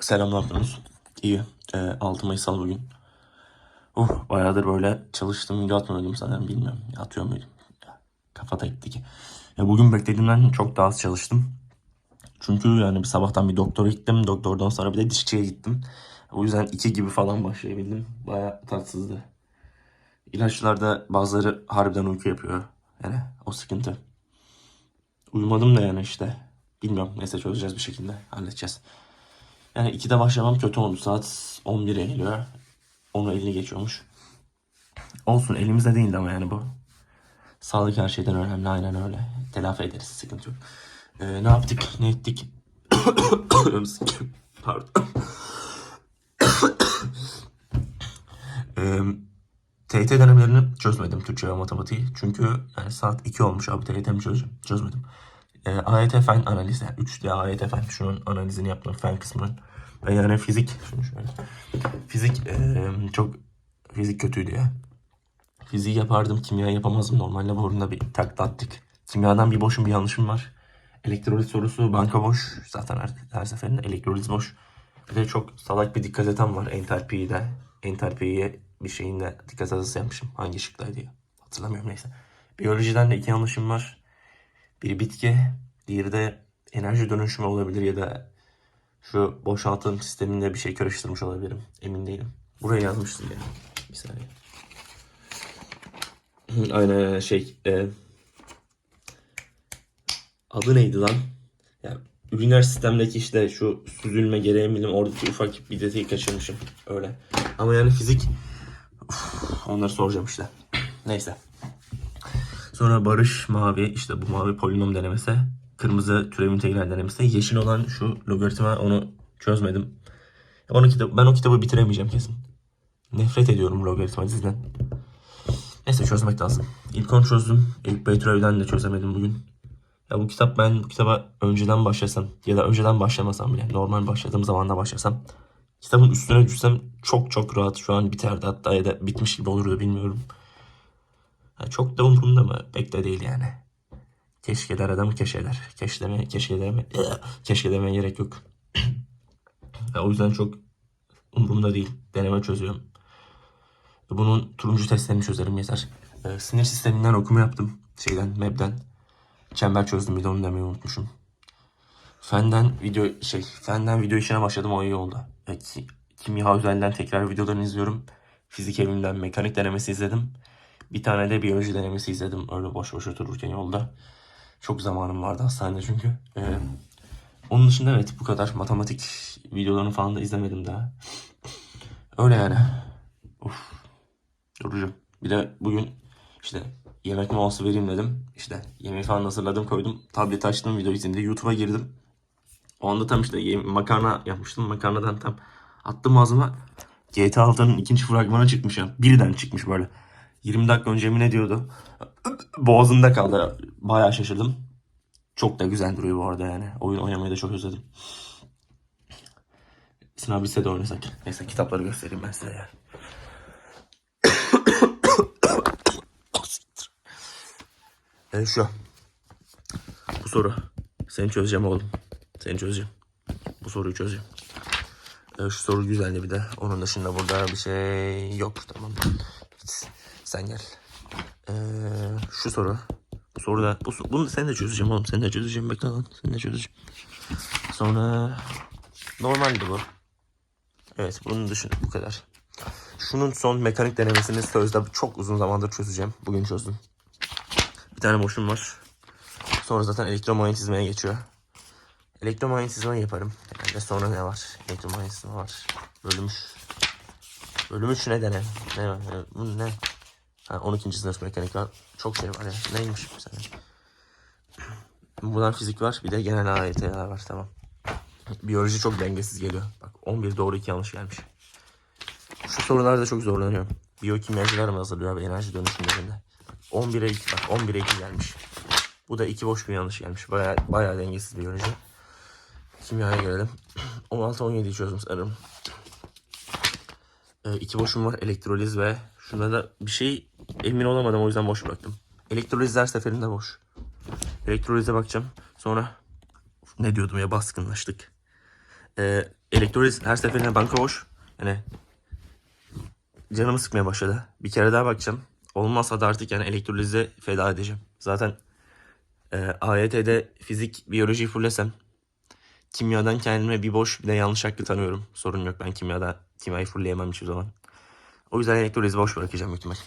Selam ne yaptınız? İyi. Ee, 6 Mayıs Salı bugün. Uh, bayağıdır böyle çalıştım video atmıyordum sanırım bilmiyorum. Atıyor muydum? Kafa tekti ki. Ya bugün beklediğimden çok daha az çalıştım. Çünkü yani bir sabahtan bir doktora gittim. Doktordan sonra bir de dişçiye gittim. O yüzden 2 gibi falan başlayabildim. Bayağı tatsızdı. İlaçlarda bazıları harbiden uyku yapıyor. Yani o sıkıntı. Uyumadım da yani işte. Bilmiyorum. Neyse çözeceğiz bir şekilde. Halledeceğiz. Yani 2'de başlamam kötü oldu. Saat 11'e geliyor. 10'u 50 geçiyormuş. Olsun elimizde değildi ama yani bu. Sağlık her şeyden önemli. Aynen öyle. Telafi ederiz. Sıkıntı yok. Ee, ne yaptık? Ne ettik? Pardon. Ee, TYT denemelerini çözmedim Türkçe ve matematiği. Çünkü yani saat 2 olmuş abi TYT mi çözeceğim? Çözmedim. E, AYT fen analizi. 3D AYT fen. Şunun analizini yaptım fen kısmının. Ve yani fizik. Şunu şöyle. Fizik e, çok fizik kötüydü ya. Fiziği yapardım. Kimya yapamazdım. Normal laborunda bir takla attık. Kimyadan bir boşum bir yanlışım var. Elektrolit sorusu banka boş. Zaten her, her seferinde elektrolit boş. Bir de çok salak bir dikkat eten var entalpiyi de. Entalpiye bir şeyinde dikkat hatası yapmışım. Hangi şıktaydı ya? Hatırlamıyorum neyse. Biyolojiden de iki yanlışım var. Biri bitki, diğeri de enerji dönüşümü olabilir ya da şu boşaltım sisteminde bir şey karıştırmış olabilirim. Emin değilim. Buraya yazmıştım ya. Bir saniye. Aynen şey. e, adı neydi lan? Ya, üriner sistemdeki işte şu süzülme gereği bilim oradaki ufak bir detayı kaçırmışım. Öyle. Ama yani fizik Uf, onları soracağım işte. Neyse. Sonra barış mavi işte bu mavi polinom denemesi. Kırmızı türev integral denemesi. Yeşil olan şu logaritma onu çözmedim. Onu kitap, ben o kitabı bitiremeyeceğim kesin. Nefret ediyorum logaritma diziden. Neyse çözmek lazım. İlk onu çözdüm. İlk B türevden de çözemedim bugün. Ya bu kitap ben bu kitaba önceden başlasam ya da önceden başlamasam bile normal başladığım zaman da başlasam kitabın üstüne düşsem çok çok rahat şu an biterdi hatta ya da bitmiş gibi olurdu bilmiyorum. Ha, çok da umurumda mı? Pek de değil yani. Keşkeler adamı keşeler. Keşleme, keşkeleme, keşkelemeye gerek yok. O yüzden çok umurumda değil. Deneme çözüyorum. Bunun turuncu testlerini çözerim yeter. Ee, sinir sisteminden okuma yaptım. Şeyden, MEB'den. Çember çözdüm bir de onu demeyi unutmuşum. Fenden video şey, fenden video işine başladım o iyi oldu. Ki- kimya özelden tekrar videolarını izliyorum. Fizik evinden mekanik denemesi izledim. Bir tane de biyoloji denemesi izledim öyle boş boş otururken yolda. Çok zamanım vardı hastanede çünkü. Ee, onun dışında evet bu kadar. Matematik videolarını falan da izlemedim daha. Öyle yani. Uf. Duracağım. Bir de bugün işte yemek molası vereyim dedim. İşte yemeği falan hazırladım koydum. Tableti açtım video izinde YouTube'a girdim. O anda tam işte makarna yapmıştım. Makarnadan tam attım ağzıma. GTA 6'nın ikinci fragmanı çıkmış ya. Birden çıkmış böyle. 20 dakika önce mi ne diyordu? Boğazımda kaldı. Bayağı şaşırdım. Çok da güzel duruyor bu arada yani. Oyun oynamayı da çok özledim. Sınav bitse de oynasak. Neyse kitapları göstereyim ben size ya. Evet şu. Bu soru. Seni çözeceğim oğlum. Seni çözeceğim. Bu soruyu çözeceğim. Ee, şu soru güzeldi bir de. Onun dışında burada bir şey yok. Tamam. Sen gel. Ee, şu soru. Bu soruda bu, bunu sen de çözeceğim oğlum. Sen de çözeceğim. Bekle lan. Sen de çözeceğim. Sonra normaldi bu. Evet bunun dışında bu kadar. Şunun son mekanik denemesini sözde çok uzun zamandır çözeceğim. Bugün çözdüm. Bir tane boşum var. Sonra zaten elektromanyetizmaya geçiyor. Elektromanyetizma yaparım. Herhalde sonra ne var? Elektromanyetizma var. Bölüm 3. Bölüm 3 ne dene? Ne? Ne- Bu ne? Ha 12. sınıf mekanik var. Çok şey var ya. Neymiş bir saniye. Buradan fizik var. Bir de genel AYT'ler var. Tamam. Biyoloji çok dengesiz geliyor. Bak 11 doğru 2 yanlış gelmiş. Şu sorularda çok zorlanıyorum. Biyokimyacılar mı hazırlıyor abi enerji dönüşümlerinde? 11'e 2 bak 11'e 2 gelmiş. Bu da iki boş bir yanlış gelmiş. Baya baya dengesiz biyoloji. Kimyaya gelelim. 16-17'yi çözdüm sanırım. Ee, iki boşum var. Elektroliz ve şuna da bir şey emin olamadım o yüzden boş bıraktım. Elektroliz her seferinde boş. Elektrolize bakacağım. Sonra ne diyordum ya baskınlaştık. Ee, elektroliz her seferinde banka boş. Yani canımı sıkmaya başladı. Bir kere daha bakacağım. Olmazsa da artık yani elektrolize feda edeceğim. Zaten e, AYT'de fizik, biyoloji fullesem kimyadan kendime bir boş bir de yanlış hakkı tanıyorum. Sorun yok ben kimyada kimyayı fullleyemem hiçbir zaman. O yüzden elektrolizi boş bırakacağım büyük.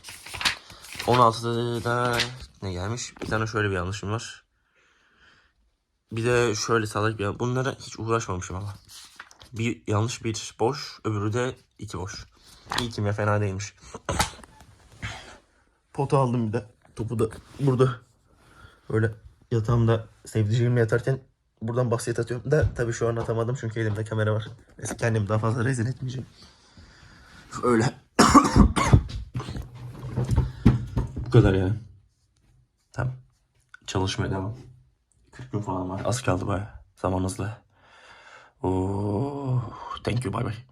16'da ne gelmiş? Bir tane şöyle bir yanlışım var. Bir de şöyle salak bir Bunlara hiç uğraşmamışım ama. Bir yanlış bir boş, öbürü de iki boş. İyi kimya fena değilmiş. Potu aldım bir de. Topu da burada. Böyle yatağımda sevdiceğimle yatarken buradan basket atıyorum. Da tabii şu an atamadım çünkü elimde kamera var. Neyse kendimi daha fazla rezil etmeyeceğim. Öyle. Bu kadar yani. Tamam. Çalışmaya devam. 40 gün falan var. Az kaldı baya. Zaman hızlı. Oh, thank you. Bye bye.